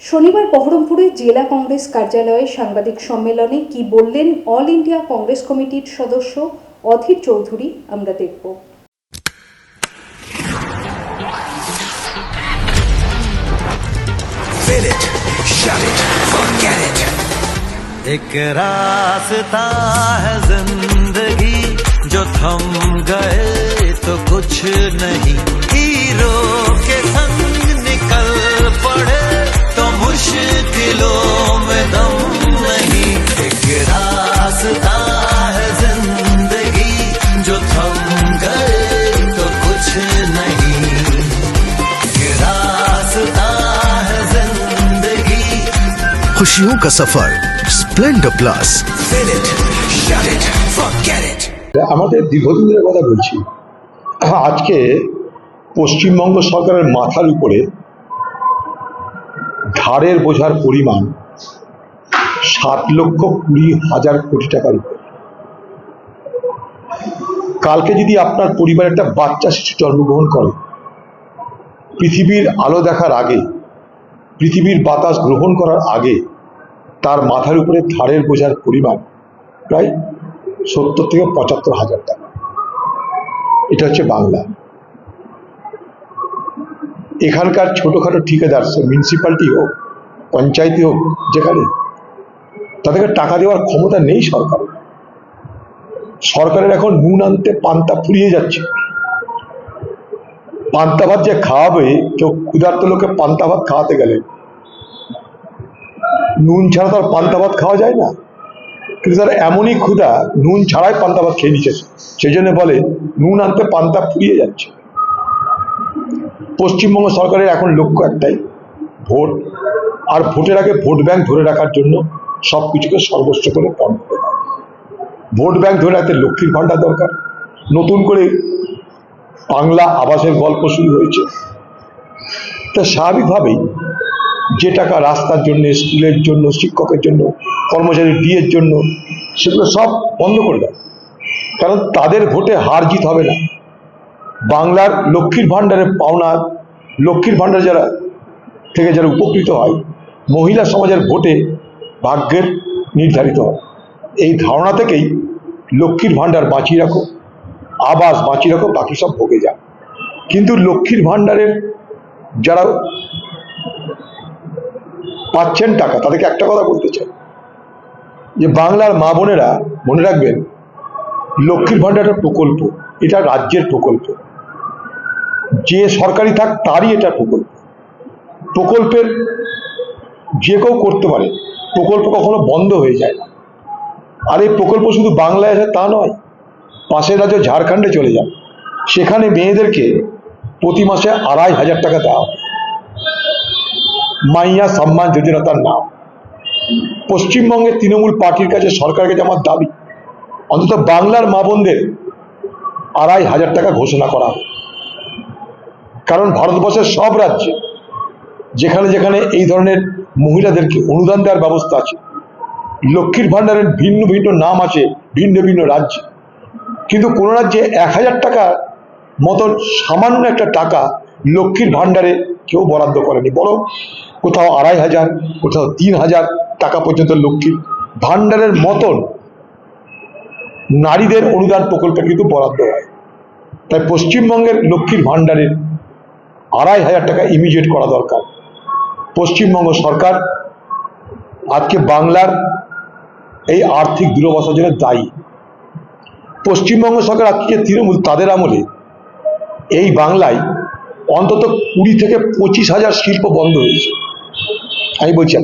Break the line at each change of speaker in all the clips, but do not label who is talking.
শনিবার বহরমপুরে জেলা কংগ্রেস কার্যালয়ে সাংবাদিক সম্মেলনে কি বললেন অল ইন্ডিয়া কংগ্রেস কমিটির সদস্য অধীর চৌধুরী আমরা দেখব
Fill it, shut it, forget it.
एक रास्ता है जिंदगी जो थम गए तो कुछ नहीं
खुशियों का सफर Splendor plus
Fill it, shut it, forget it.
আমাদের দীর্ঘদিন ধরে কথা বলছি আজকে পশ্চিমবঙ্গ সরকারের মাথার উপরে ধারের বোঝার পরিমাণ সাত লক্ষ কুড়ি হাজার কোটি টাকার উপরে কালকে যদি আপনার পরিবারে একটা বাচ্চা শিশু জন্মগ্রহণ করে পৃথিবীর আলো দেখার আগে পৃথিবীর বাতাস গ্রহণ করার আগে তার মাথার উপরে ধারের বোঝার পরিমাণ প্রায় সত্তর থেকে পঁচাত্তর হাজার টাকা। এটা হচ্ছে বাংলা। এখানকার ছোটোখাটো ঠিকাদার, সে মিউনিসিপ্যালিটি হোক পঞ্চায়েতই হোক, যেখানে, তাদেরকে টাকা দেওয়ার ক্ষমতা নেই সরকার সরকারের এখন নুন আনতে পান্তা ফুরিয়ে যাচ্ছে। পান্তা ভাত যে খাওয়াবে, কেউ ক্ষুধার্ত লোকে পান্তা ভাত খাওয়াতে গেলে। নুন ছাড়া তো আর পান্তা ভাত খাওয়া যায় না। কিন্তু তার এমনই ক্ষুধা, নুন ছাড়াই পান্তা ভাত খেয়ে নিচ্ছে। সেই জন্য বলে, নুন আনতে পান্তা ফুরিয়ে যাচ্ছে। পশ্চিমবঙ্গ সরকারের এখন লক্ষ্য একটাই, ভোট। আর ভোটের আগে ভোট ব্যাংক ধরে রাখার জন্য সব কিছুকে সর্বস্ব করে পণ করে ভোট ব্যাংক ধরে রাখতে লক্ষ্মীর ভাণ্ডার দরকার। নতুন করে বাংলা আবাসের গল্প শুরু হয়েছে। তা স্বাভাবিকভাবেই যে টাকা রাস্তার জন্য, স্কুলের জন্য, শিক্ষকের জন্য, কর্মচারী ডিএর জন্য, সেগুলো সব বন্ধ করে দেয়। কারণ তাদের ভোটে হার জিত হবে না। বাংলার লক্ষ্মীর ভাণ্ডারের পাওনা, লক্ষ্মীর ভাণ্ডার যারা থেকে যারা উপকৃত হয়, মহিলা সমাজের ভোটে ভাগ্যের নির্ধারিত হয়। এই ধারণা থেকেই লক্ষ্মীর ভাণ্ডার বাঁচিয়ে রাখো। আবাস বাঁচিয়ে রাখো, বাকি সব ভোগে যান কিন্তু লক্ষ্মীর ভাণ্ডারের যারা পাচ্ছেন টাকা, তাদেরকে একটা কথা বলতে চাই। যে বাংলার মা বোনেরা, মনে রাখবেন, লক্ষ্মীর ভাণ্ডার প্রকল্প, এটা রাজ্যের প্রকল্প। যে সরকারি থাক, তারই এটা প্রকল্প। প্রকল্পের যে কেউ করতে পারে, প্রকল্প কখনো বন্ধ হয়ে যায় না। আর এই প্রকল্প শুধু বাংলায় আছে তা নয় পাশের রাজ্য ঝাড়খণ্ডে চলে যান। সেখানে মেয়েদেরকে প্রতি মাসে আড়াই হাজার টাকা দেওয়া মাইয়া সম্মান যোজনা তার নাম। পশ্চিমবঙ্গের তৃণমূল পার্টির কাছে সরকারের কাছে আমার দাবি, অন্তত বাংলার মা বোনদের আড়াই হাজার টাকা ঘোষণা করা কারণ ভারতবর্ষের সব রাজ্যে যেখানে যেখানে এই ধরনের মহিলাদেরকে অনুদান দেওয়ার ব্যবস্থা আছে, লক্ষ্মীর ভাণ্ডারের ভিন্ন ভিন্ন নাম আছে, ভিন্ন ভিন্ন রাজ্যে। কিন্তু কোনো রাজ্যে এক হাজার টাকা মতন সামান্য একটা টাকা লক্ষ্মীর ভাণ্ডারে কেউ বরাদ্দ করেনি। বরং কোথাও আড়াই হাজার, কোথাও তিন হাজার টাকা পর্যন্ত লক্ষ্মীর ভাণ্ডারের মতন নারীদের অনুদান প্রকল্পে কিন্তু বরাদ্দ হয়। তাই পশ্চিমবঙ্গের লক্ষ্মীর ভাণ্ডারের আড়াই হাজার টাকা ইমিডিয়েট করা দরকার। পশ্চিমবঙ্গ সরকার আজকে বাংলার এই আর্থিক দুরবস্থার জন্য দায়ী। পশ্চিমবঙ্গ সরকার আজকে তৃণমূল, তাদের আমলে এই বাংলায় অন্তত কুড়ি থেকে পঁচিশ হাজার শিল্প বন্ধ হয়েছে আমি বলছি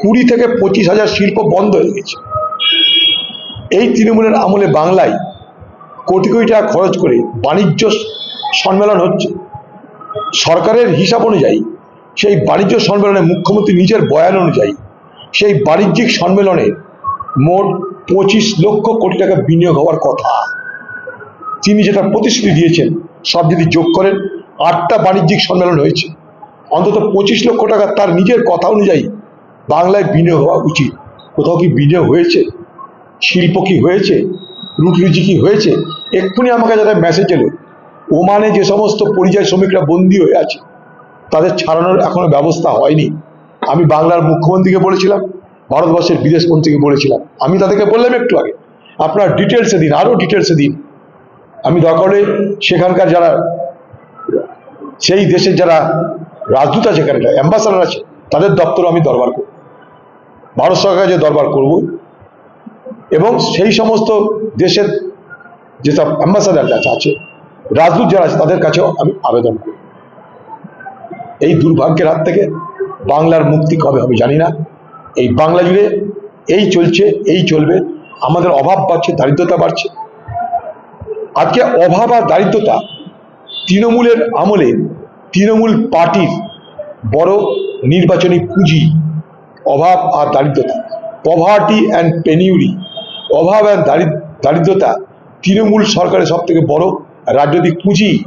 কুড়ি থেকে পঁচিশ হাজার শিল্প বন্ধ হয়ে গেছে। এই তৃণমূলের আমলে বাংলায় কোটি কোটি টাকা খরচ করে বাণিজ্য সম্মেলন হচ্ছে। সরকারের হিসাব অনুযায়ী সেই বাণিজ্য সম্মেলনে মুখ্যমন্ত্রী নিজের বয়ান অনুযায়ী সেই বাণিজ্যিক সম্মেলনে মোট পঁচিশ লক্ষ কোটি টাকা বিনিয়োগ হওয়ার কথা। তিনি যেটা প্রতিশ্রুতি দিয়েছেন, সব যদি যোগ করেন, আটটা বাণিজ্যিক সম্মেলন হয়েছে। অন্তত পঁচিশ লক্ষ টাকা তার নিজের কথা অনুযায়ী বাংলায় বিনিয়োগ হওয়া উচিত। কোথাও কি বিনিয়োগ হয়েছে? শিল্প কি হয়েছে? রুটি কি হয়েছে? এক্ষুনি আমাকে যারা মেসেজ এলো, ওমানে যে সমস্ত পরিযায়ী শ্রমিকরা বন্দী হয়ে আছে, তাদের ছাড়ানোর এখনও ব্যবস্থা হয়নি। আমি বাংলার মুখ্যমন্ত্রীকে বলেছিলাম ভারতবর্ষের বিদেশ মন্ত্রীকে বলেছিলাম। আমি তাদেরকে বললাম একটু আগে, আপনার ডিটেলসে দিন আরও ডিটেলসে দিন। আমি দরকার সেখানকার যারা, সেই দেশের যারা রাজদূত আছে এখানে অ্যাম্বাসাডার আছে, তাদের দপ্তরও আমি দরবার করব। ভারত সরকারের যে দরবার করব। এবং সেই সমস্ত দেশের যেসব অ্যাম্বাসাডার যারা আছে, রাজদূত যারা আছে, তাদের কাছেও আমি আবেদন করব। এই দুর্ভাগ্যের হাত থেকে বাংলার মুক্তি কবে হবে জানি না। এই বাংলা জুড়ে এই চলছে, এই চলবে। আমাদের অভাব বাড়ছে, দারিদ্রতা বাড়ছে। আজকে অভাব আর দারিদ্রতা তৃণমূলের আমলে তৃণমূল পার্টির বড় নির্বাচনী পুঁজি, অভাব আর দারিদ্রতা। পভার্টি অ্যান্ড পেনিউরি অভাব দারিদ- দারিদ্রতা তৃণমূল সরকারের সব থেকে বড় রাজনৈতিক পুঁজি।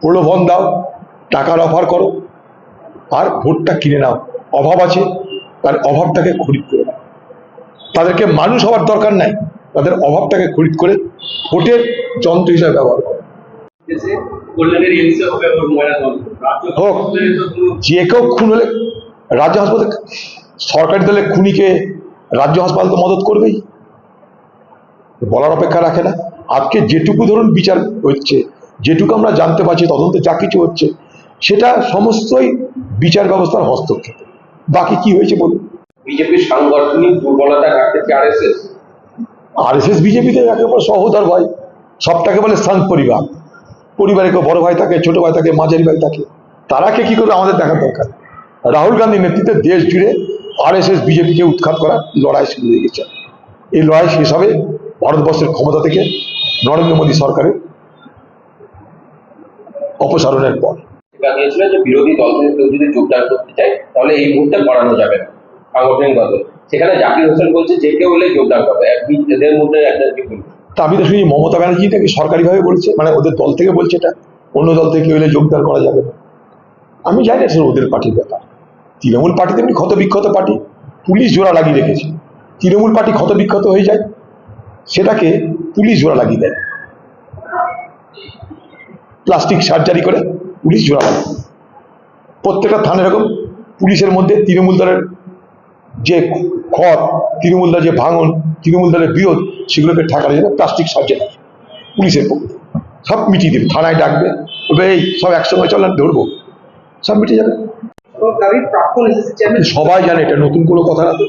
প্রলোভন দাও, টাকার অফার করো, আর ভোটটা কিনে নাও। অভাব আছে তার অভাবটাকে খরিদ করে নাও তাদেরকে মানুষ হওয়ার দরকার নাই তাদের অভাবটাকে খরিদ করে ভোটের যন্ত্র হিসাবে ব্যবহার করো। হোক। যে কেউ খুন হলে রাজ্য হাসপাতালে সরকারি দলে খুনিকে রাজ্য হাসপাতাল তো মদত করবেই। বলার অপেক্ষা রাখে না। আজকে যেটুকু ধরুন বিচার হচ্ছে যেটুকু আমরা জানতে পারছি তদন্তে যা কিছু হচ্ছে সেটা সমস্তই বিচার ব্যবস্থার হস্তক্ষেপ। বাকি কি হয়েছে বলুন?
বিজেপির সাংগঠনিক দুর্বলতা আরএসএস
আর এস এস বিজেপিতে একেবারে সহোদর ভাই সবটাকে বলে সাং পরিবার। পরিবারে কেউ বড় ভাই থাকে ছোট ভাই থাকে মাঝারি ভাই থাকে। তারাকে কি করে আমাদের দেখার দরকার? রাহুল গান্ধীর নেতৃত্বে দেশ জুড়ে আর এস এস বিজেপিকে উৎখাত করার লড়াই শুরু হয়ে গেছে। এই লড়াই শেষ হবে ভারতবর্ষের ক্ষমতা থেকে নরেন্দ্র মোদী সরকারের অপসারণের পর।
যে বিরোধী দল থেকে কেউ যদি যোগদান করতে চায় তাহলে এই মুহূর্তে করানো যাবে না। সাংগঠনিক দল সেখানে জাকির হোসেন বলছে, যে কেউ হলে যোগদান করবে। এদের মধ্যে বলবে?
আমি তো শুনি মমতা ব্যানার্জি নাকি সরকারিভাবে বলছে? মানে ওদের দল থেকে বলছে এটা? অন্য দল থেকে কেউ যোগদান করা যাবে না। আমি জানি না সেটা ওদের পার্টির ব্যাপার। তৃণমূল পার্টি তেমনি ক্ষত বিক্ষত পার্টি। পুলিশ জোড়া লাগিয়ে রেখেছে। তৃণমূল পার্টি ক্ষত বিক্ষত হয়ে যায়। সেটাকে পুলিশ জোড়া লাগিয়ে দেয়। প্লাস্টিক সার্জারি করে পুলিশ জোড়া লাগে প্রত্যেকটা থানা এরকম পুলিশের মধ্যে তৃণমূল দলের যে খত তৃণমূল দলের যে ভাঙন, তৃণমূল দলের বিরোধ, সেগুলোকে ঠেকানোর জন্য প্লাস্টিক সার্জারি পুলিশের পক্ষে সব মিটিয়ে দেবে, থানায় ডাকবে এই, সব একসঙ্গে চল, আমি ধরবো। সব মিটিয়ে যাবে। সবাই জানে এটা নতুন কোনো কথা না তো।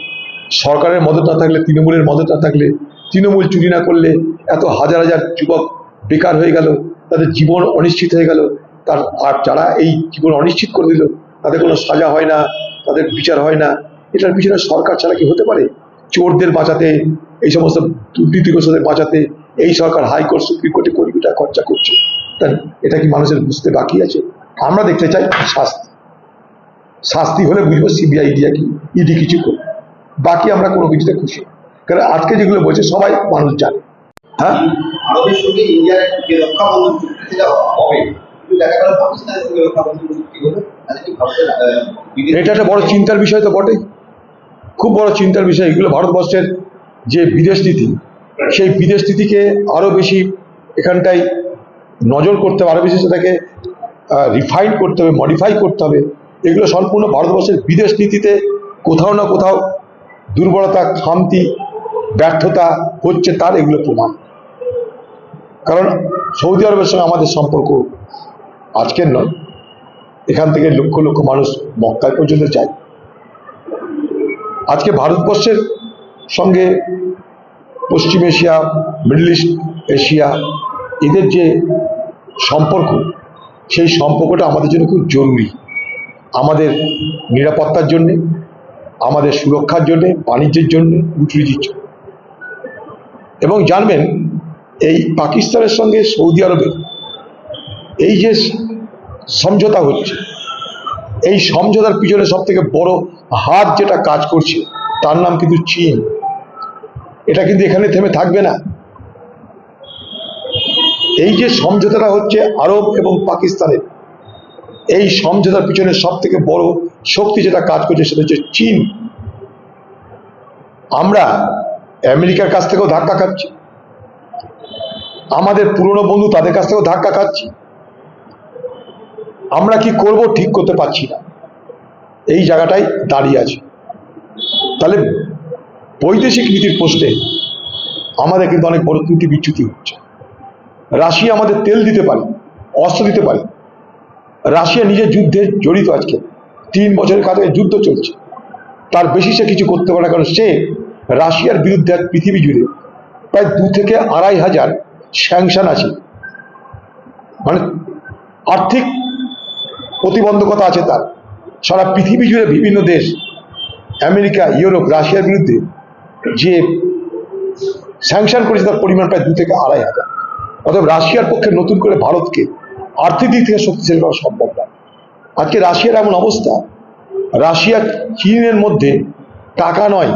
সরকারের মদত না থাকলে, তৃণমূলের মদত না থাকলে, তৃণমূল চুরি না করলে এত হাজার হাজার যুবক বেকার হয়ে গেল, তাদের জীবন অনিশ্চিত হয়ে গেল, তার আর যারা এই জীবন অনিশ্চিত করে দিল তাদের কোনো সাজা হয় না, তাদের বিচার হয় না। এটার পিছনে সরকার ছাড়া কি হতে পারে? চোরদের বাঁচাতে, এই সমস্ত দুর্নীতিগ্রস্তদের বাঁচাতে এই সরকার হাইকোর্ট সুপ্রিম কোর্টে কোটি কোটি টাকা খরচা করছে। তা এটা কি মানুষের বুঝতে বাকি আছে? আমরা দেখতে চাই শাস্তি। শাস্তি হলে বুঝব সিবিআই ইডিয়া কি ইডি কিছু করবে। বাকি আমরা কোনো কিছুতে খুশি কারণ আজকে যেগুলো বলছে, সবাই মানুষ জানে। হ্যাঁ?
ইন্ডিয়ার রক্ষা বন্ধন হবে। দেখা গেল পাকিস্তানের সঙ্গে রক্ষা চুক্তি হলো।
এটা একটা বড় চিন্তার বিষয় তো বটেই। খুব বড় চিন্তার বিষয়। এগুলো ভারতবর্ষের যে বিদেশ নীতি, সেই বিদেশ নীতিকে আরও বেশি এখানটায় নজর করতে হবে আরও বেশি সেটাকে রিফাইন করতে হবে মডিফাই করতে হবে। এগুলো সম্পূর্ণ ভারতবর্ষের বিদেশ নীতিতে কোথাও না কোথাও দুর্বলতা, খামতি, ব্যর্থতা হচ্ছে তার এগুলো প্রমাণ। কারণ সৌদি আরবের সঙ্গে আমাদের সম্পর্ক আজকের নয়। এখান থেকে লক্ষ লক্ষ মানুষ মক্কায় পর্যন্ত যায়। আজকে ভারতবর্ষের সঙ্গে পশ্চিম এশিয়া, মিডল ইস্ট এশিয়া, এদের যে সম্পর্ক, সেই সম্পর্কটা আমাদের জন্য খুব জরুরি। আমাদের নিরাপত্তার জন্যে, আমাদের সুরক্ষার জন্যে, বাণিজ্যের জন্যে উটরিজির জন্য। এবং জানবেন, এই পাকিস্তানের সঙ্গে সৌদি আরবের এই যে সমঝোতা হচ্ছে। এই সমঝোতার পিছনে সব থেকে বড় হাত যেটা কাজ করছে, তার নাম কিন্তু চীন। এটা কিন্তু এখানে থেমে থাকবে না। এই যে সমঝোতাটা হচ্ছে আরব এবং পাকিস্তানের, এই সমঝোতার পিছনে সব থেকে বড় শক্তি যেটা কাজ করছে সেটা হচ্ছে চীন। আমরা আমেরিকার কাছ থেকেও ধাক্কা খাচ্ছি। আমাদের পুরনো বন্ধু তাদের কাছ থেকেও ধাক্কা খাচ্ছি। আমরা কি করব ঠিক করতে পারছি না। এই জায়গাটায় দাঁড়িয়ে আছে। তাহলে বৈদেশিক নীতির পোস্টে আমাদের কিন্তু অনেক বড় ত্রুটি বিচ্যুতি হচ্ছে। রাশিয়া আমাদের তেল দিতে পারে, অস্ত্র দিতে পারে। রাশিয়া নিজের যুদ্ধে জড়িত আজকে। তিন বছরের কাছে যুদ্ধ চলছে। তার বেশি সে কিছু করতে পারে কারণ সে রাশিয়ার বিরুদ্ধে আজ পৃথিবী জুড়ে প্রায় দু থেকে আড়াই হাজার স্যাংশন আছে। মানে আর্থিক প্রতিবন্ধকতা আছে তার। সারা পৃথিবী জুড়ে বিভিন্ন দেশ, আমেরিকা, ইউরোপ, রাশিয়ার বিরুদ্ধে যে স্যাংশন করেছে তার পরিমাণ প্রায় দু থেকে আড়াই হাজার। অর্থাৎ রাশিয়ার পক্ষে নতুন করে ভারতকে আর্থিক দিক থেকে শক্তিশালী করা সম্ভব না আজকে রাশিয়ার এমন অবস্থা, রাশিয়া চীনের মধ্যে টাকা নয়,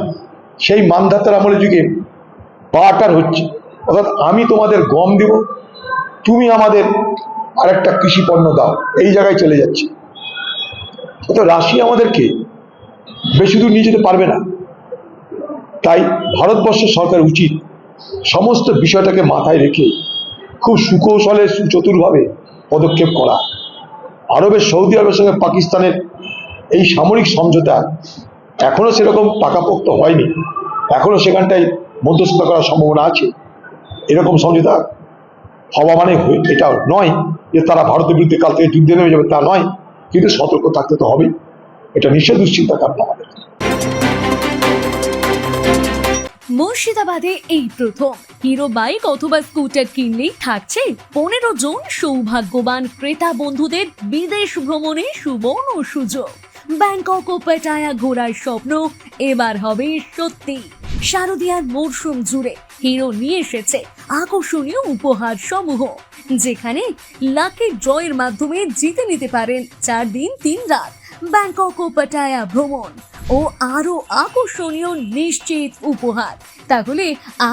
সেই মানধাতার আমলের যুগে বাটার হচ্ছে। অর্থাৎ আমি তোমাদের গম দেব, তুমি আমাদের আরেকটা কৃষি পণ্য দাও, এই জায়গায় চলে যাচ্ছে। অর্থাৎ রাশিয়া আমাদেরকে বেশি দূর নিয়ে যেতে পারবে না। তাই ভারতবর্ষ সরকার উচিত সমস্ত বিষয়টাকে মাথায় রেখে খুব সুকৌশলে, সুচতুরভাবে পদক্ষেপ করা। আরবের সৌদি আরবের সঙ্গে পাকিস্তানের এই সামরিক সমঝোতা এখনও সেরকম পাকাপোক্ত হয়নি। এখনও সেখানটায় মধ্যস্থতা করার সম্ভাবনা আছে। এরকম সমঝোতা হওয়া মানে এটা নয় যে তারা ভারতের বিরুদ্ধে কাল থেকে যুদ্ধে নেমে যাবে, তা নয়। কিন্তু সতর্ক থাকতে তো হবে এটা নিশ্চয় দুশ্চিন্তা কারণ আমাদের।
মুর্শিদাবাদে এই প্রথম। হিরো বাইক অথবা স্কুটার কিনলেই থাকছে পনেরো জন সৌভাগ্যবান ক্রেতা বন্ধুদের বিদেশ ভ্রমণে সুবর্ণ সুযোগ। ব্যাংকক ও পেটায়া ঘোরার স্বপ্ন এবার হবে সত্যি। শারদিয়ার মরশুম জুড়ে হিরো নিয়ে এসেছে আকর্ষণীয় উপহার সমূহ যেখানে লাকি ড্রয়ের মাধ্যমে জিতে নিতে পারেন চার দিন, তিন রাত, ব্যাংকক ও পাটায়া ভ্রমণ ও আরও আকর্ষণীয় নিশ্চিত উপহার। তাহলে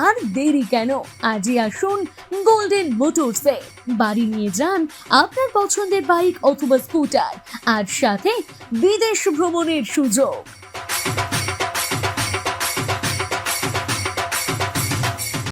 আর দেরি কেন? আজই আসুন গোল্ডেন মোটরসে বাড়ি নিয়ে যান আপনার পছন্দের বাইক অথবা স্কুটার, আর সাথে বিদেশ ভ্রমণের সুযোগ।